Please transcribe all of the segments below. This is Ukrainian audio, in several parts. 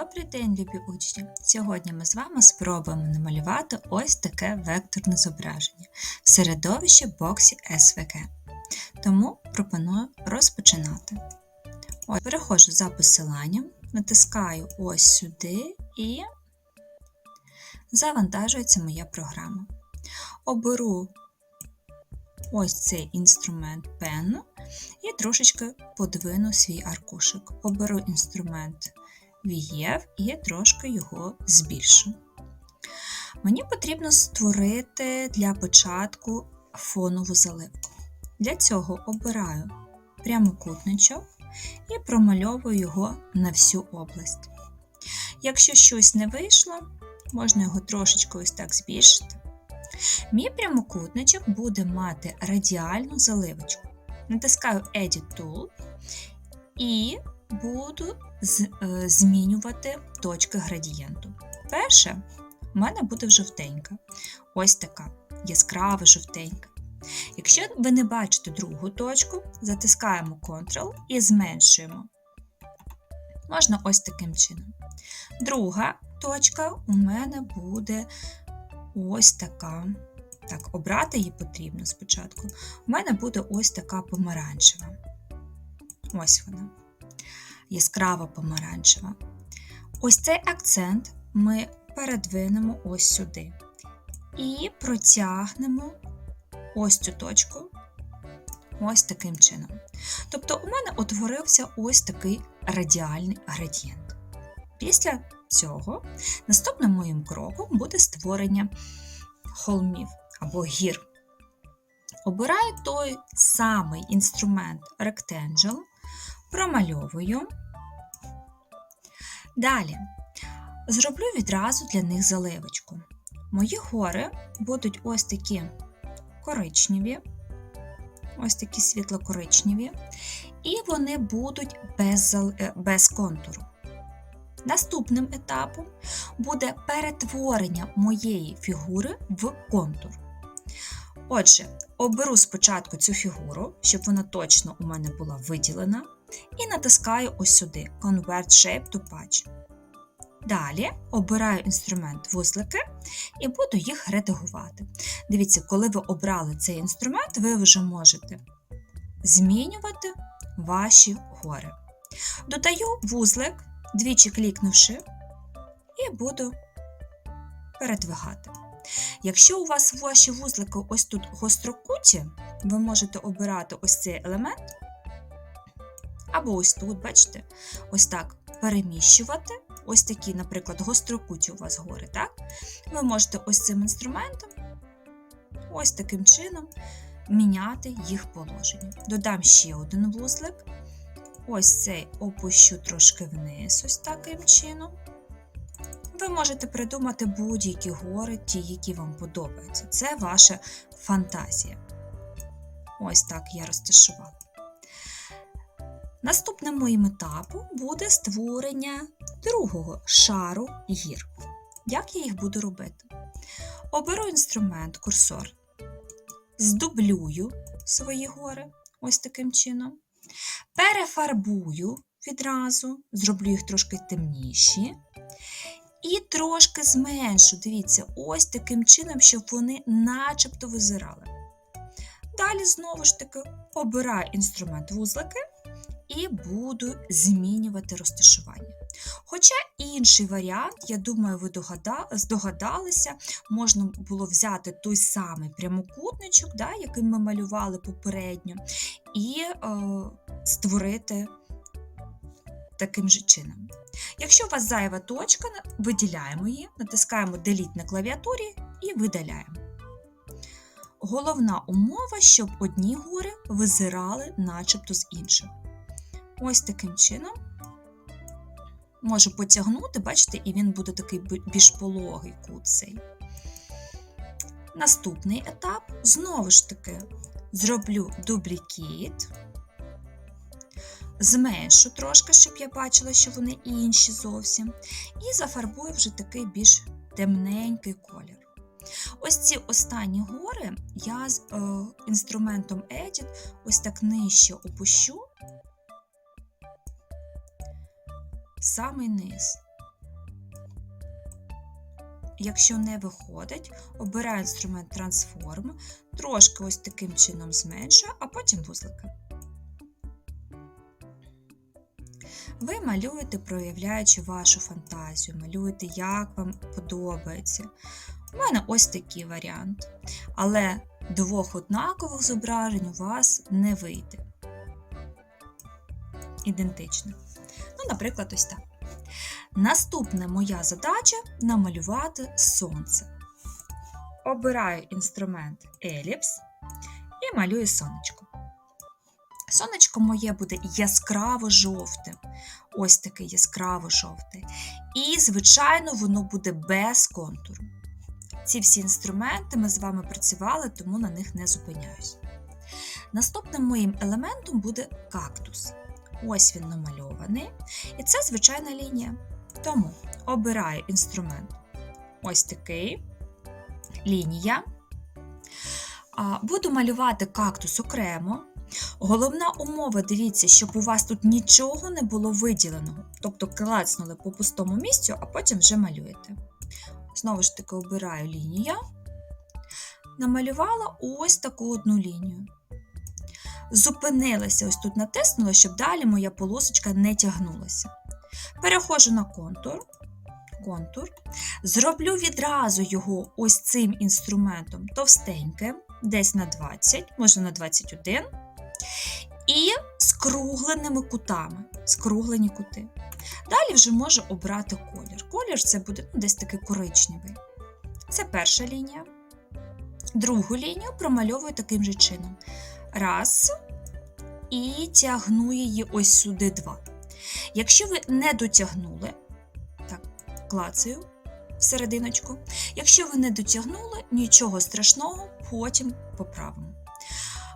Добрий день, любі учні! Сьогодні ми з вами спробуємо намалювати ось таке векторне зображення в середовищі боксі СВГ. Тому пропоную розпочинати. Ось, переходжу за посиланням, натискаю ось сюди і завантажується моя програма. Оберу ось цей інструмент пенну і трошечки подвину свій аркушик. Оберу інструмент вієв і трошки його збільшу. Мені потрібно створити для початку фонову заливку. Для цього обираю прямокутничок і промальовую його на всю область. Якщо щось не вийшло, можна його трошечки ось так збільшити. Мій прямокутничок буде мати радіальну заливочку. Натискаю Edit Tool і буду е, змінювати точки градієнту. Перше, в мене буде жовтенька. Ось така яскрава жовтенька. Якщо ви не бачите другу точку, затискаємо Ctrl і зменшуємо. Можна ось таким чином. Друга точка у мене буде ось така. Так, обрати її потрібно спочатку. У мене буде ось така помаранчева. Ось вона. Яскрава помаранчева. Ось цей акцент ми передвинемо ось сюди. І протягнемо ось цю точку ось таким чином. Тобто, у мене утворився ось такий радіальний градієнт. Після цього наступним моїм кроком буде створення холмів або гір. Обираю той самий інструмент Rectangle, промальовую. Далі зроблю відразу для них заливочку. Мої гори будуть ось такі коричневі, ось такі світло-коричневі, і вони будуть без, е, без контуру. Наступним етапом буде перетворення моєї фігури в контур. Отже, оберу спочатку цю фігуру, щоб вона точно у мене була виділена, і натискаю ось сюди Convert Shape to Patch. Далі обираю інструмент вузлики і буду їх редагувати. Дивіться, коли ви обрали цей інструмент, ви вже можете змінювати ваші гори. Додаю вузлик, двічі клікнувши, і буду передвигати. Якщо у вас ваші вузлики ось тут гострокуті, ви можете обирати ось цей елемент, або ось тут, бачите, ось так переміщувати. Ось такі, наприклад, гострокуті у вас гори, так? Ви можете ось цим інструментом, ось таким чином, міняти їх положення. Додам ще один вузлик. Ось цей опущу трошки вниз, ось таким чином. Ви можете придумати будь-які гори, ті, які вам подобаються. Це ваша фантазія. Ось так я розташувала. Наступним моїм етапом буде створення другого шару гір. Як я їх буду робити? Оберу інструмент курсор, здублюю свої гори ось таким чином, перефарбую відразу, зроблю їх трошки темніші. І трошки зменшу, дивіться, ось таким чином, щоб вони начебто визирали. Далі, знову ж таки, обираю інструмент вузлики і буду змінювати розташування. Хоча інший варіант, я думаю, ви догада- здогадалися, можна було взяти той самий прямокутничок, да, який ми малювали попередньо, і е, створити таким же чином. Якщо у вас зайва точка, виділяємо її, натискаємо Delete на клавіатурі і видаляємо. Головна умова, щоб одні гори визирали начебто з інших. Ось таким чином можу потягнути, бачите, і він буде такий більш пологий кут цей. Наступний етап знову ж таки зроблю дублікіт, зменшу трошки, щоб я бачила, що вони інші зовсім, і зафарбую вже такий більш темненький колір. Ось ці останні гори я з е, інструментом Edit ось так нижче опущу, самий низ. якщо не виходить, обираю інструмент Transform, трошки ось таким чином зменшую, а потім вузлики. Ви малюєте, проявляючи вашу фантазію, малюєте, як вам подобається. У мене ось такий варіант. Але двох однакових зображень у вас не вийде. Ідентично. Наприклад, ось так. Наступна моя задача намалювати сонце. Обираю інструмент еліпс і малюю сонечко. Сонечко моє буде яскраво жовте. Ось таке яскраво жовте. І, звичайно, воно буде без контуру. Ці всі інструменти ми з вами працювали, тому на них не зупиняюсь. Наступним моїм елементом буде кактус. Ось він намальований. І це звичайна лінія. Тому обираю інструмент ось такий лінія. Буду малювати кактус окремо. Головна умова, дивіться, щоб у вас тут нічого не було виділеного. Тобто клацнули по пустому місцю, а потім вже малюєте. Знову ж таки, обираю лінію. Намалювала ось таку одну лінію. Зупинилася, ось тут натиснула, щоб далі моя полосочка не тягнулася. Переходжу на контур. контур. Зроблю відразу його ось цим інструментом товстеньким, десь на 20, може на 21. І скругленими кутами. Скруглені кути. Далі вже можу обрати колір. Колір це буде ну, десь такий коричневий. Це перша лінія. Другу лінію промальовую таким же чином. Раз. І тягну її ось сюди два. Якщо ви не дотягнули, так, клацаю серединочку. Якщо ви не дотягнули, нічого страшного, потім поправимо.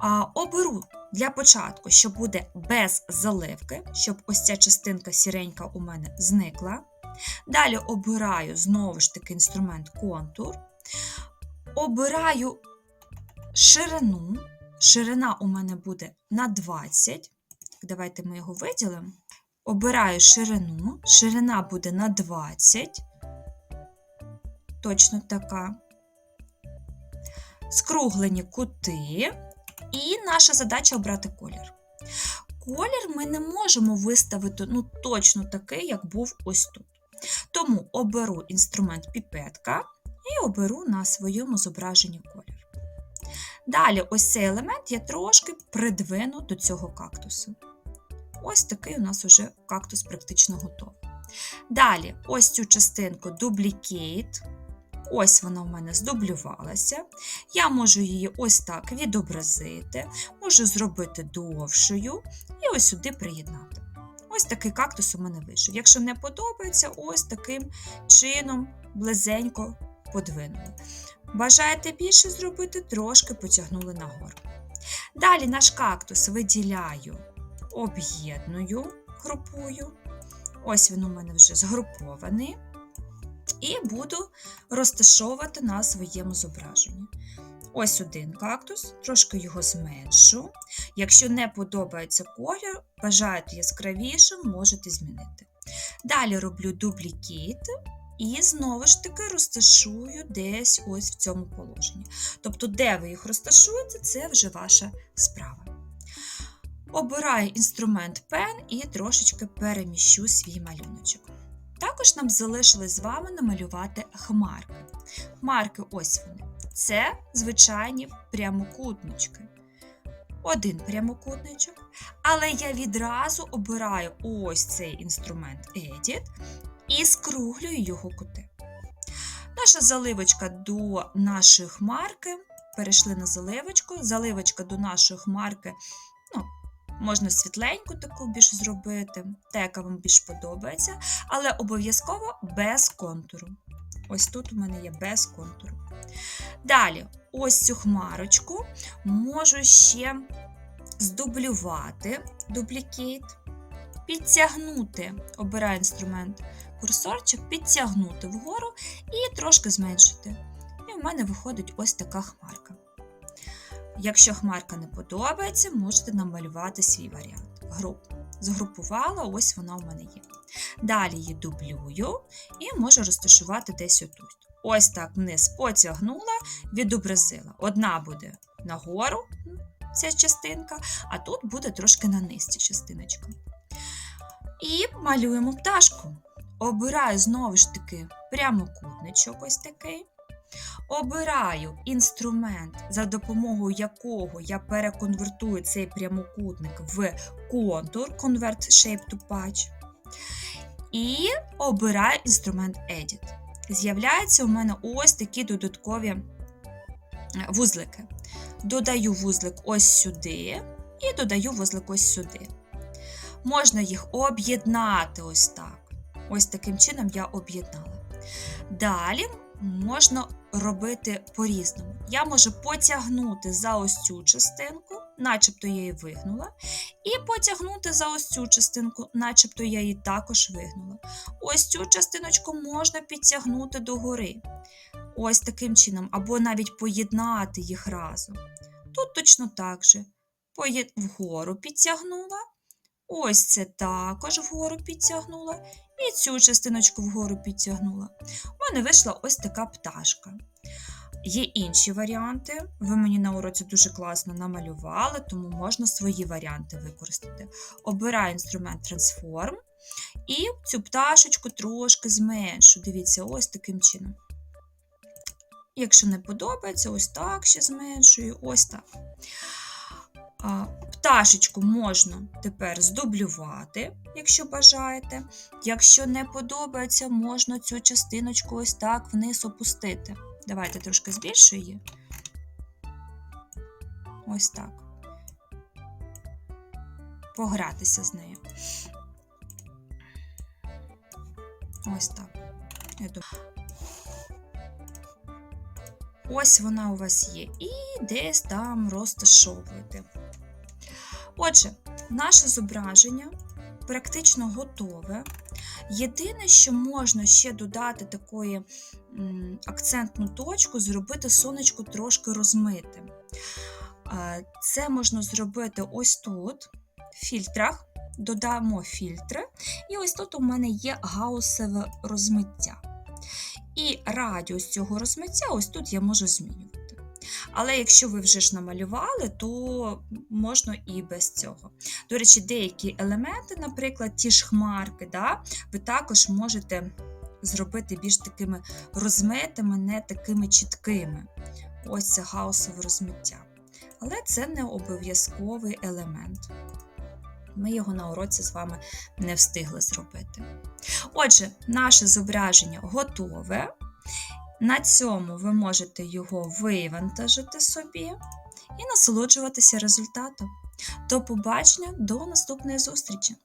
А, Оберу для початку, що буде без заливки, щоб ось ця частинка сіренька у мене зникла. Далі обираю знову ж таки інструмент контур. Обираю ширину. Ширина у мене буде на 20. Давайте ми його виділимо. Обираю ширину, ширина буде на 20. Точно така. Скруглені кути. І наша задача обрати колір. Колір ми не можемо виставити ну, точно такий, як був ось тут. Тому оберу інструмент піпетка і оберу на своєму зображенні колір. Далі, ось цей елемент я трошки придвину до цього кактусу. Ось такий у нас уже кактус практично готовий. Далі, ось цю частинку дублікейт. Ось вона у мене здублювалася. Я можу її ось так відобразити, можу зробити довшою і ось сюди приєднати. Ось такий кактус у мене вийшов. Якщо не подобається, ось таким чином близенько подвинули. Бажаєте більше зробити, трошки потягнули нагору. Далі наш кактус виділяю, об'єдную, групую. Ось він у мене вже згрупований. І буду розташовувати на своєму зображенні. Ось один кактус, трошки його зменшу. Якщо не подобається колір, бажаєте яскравішим, можете змінити. Далі роблю дублікіт і знову ж таки розташую десь ось в цьому положенні. Тобто, де ви їх розташуєте, це вже ваша справа. Обираю інструмент пен і трошечки переміщу свій малюночок. Також нам залишилось з вами намалювати хмарки. Хмарки ось вони. Це звичайні прямокутнички. Один прямокутничок. Але я відразу обираю ось цей інструмент Edit і скруглюю його кути. Наша заливочка до нашої хмарки. Перейшли на заливочку. Заливочка до нашої хмарки. ну, Можна світленьку таку більш зробити, та, яка вам більш подобається, але обов'язково без контуру. Ось тут у мене є без контуру. Далі, ось цю хмарочку можу ще здублювати дублікейт, підтягнути, обираю інструмент курсорчик, підтягнути вгору і трошки зменшити. І в мене виходить ось така хмарка. Якщо хмарка не подобається, можете намалювати свій варіант. Груп. Згрупувала, ось вона у мене є. Далі її дублюю і можу розташувати десь отут. ось так вниз потягнула, відобразила. Одна буде нагору, ця частинка, а тут буде трошки на низ ця частиночка. І малюємо пташку. Обираю знову ж таки прямокутничок ось такий. Обираю інструмент, за допомогою якого я переконвертую цей прямокутник в контур Convert Shape to Patch. І обираю інструмент Edit. З'являються у мене ось такі додаткові е, вузлики. Додаю вузлик ось сюди і додаю вузлик ось сюди. Можна їх об'єднати ось так. Ось таким чином я об'єднала. Далі можна робити по-різному. Я можу потягнути за ось цю частинку, начебто я її вигнула, і потягнути за ось цю частинку, начебто я її також вигнула. Ось цю частиночку можна підтягнути догори. Ось таким чином, або навіть поєднати їх разом. Тут точно так же. Вгору підтягнула. Ось це також вгору підтягнула. І цю частиночку вгору підтягнула. У мене вийшла ось така пташка. Є інші варіанти. Ви мені на уроці дуже класно намалювали, тому можна свої варіанти використати. Обираю інструмент Transform і цю пташечку трошки зменшу. Дивіться, ось таким чином. Якщо не подобається, ось так ще зменшую, ось так. Пташечку можна тепер здублювати, якщо бажаєте. Якщо не подобається, можна цю частиночку ось так вниз опустити. Давайте трошки збільшу її. Ось так. Погратися з нею. Ось так. Ось вона у вас є. І десь там розташовуєте. Отже, наше зображення практично готове. Єдине, що можна ще додати такої акцентну точку, зробити сонечко трошки розмитим. Це можна зробити ось тут, в фільтрах. Додамо фільтри, і ось тут у мене є гаусове розмиття. І радіус цього розмиття ось тут я можу змінювати. Але якщо ви вже ж намалювали, то можна і без цього. До речі, деякі елементи, наприклад, ті ж хмарки, да, ви також можете зробити більш такими розмитими, не такими чіткими. Ось це гаусове розмиття. Але це не обов'язковий елемент. Ми його на уроці з вами не встигли зробити. Отже, наше зображення готове. На цьому ви можете його вивантажити собі і насолоджуватися результатом. До побачення, до наступної зустрічі!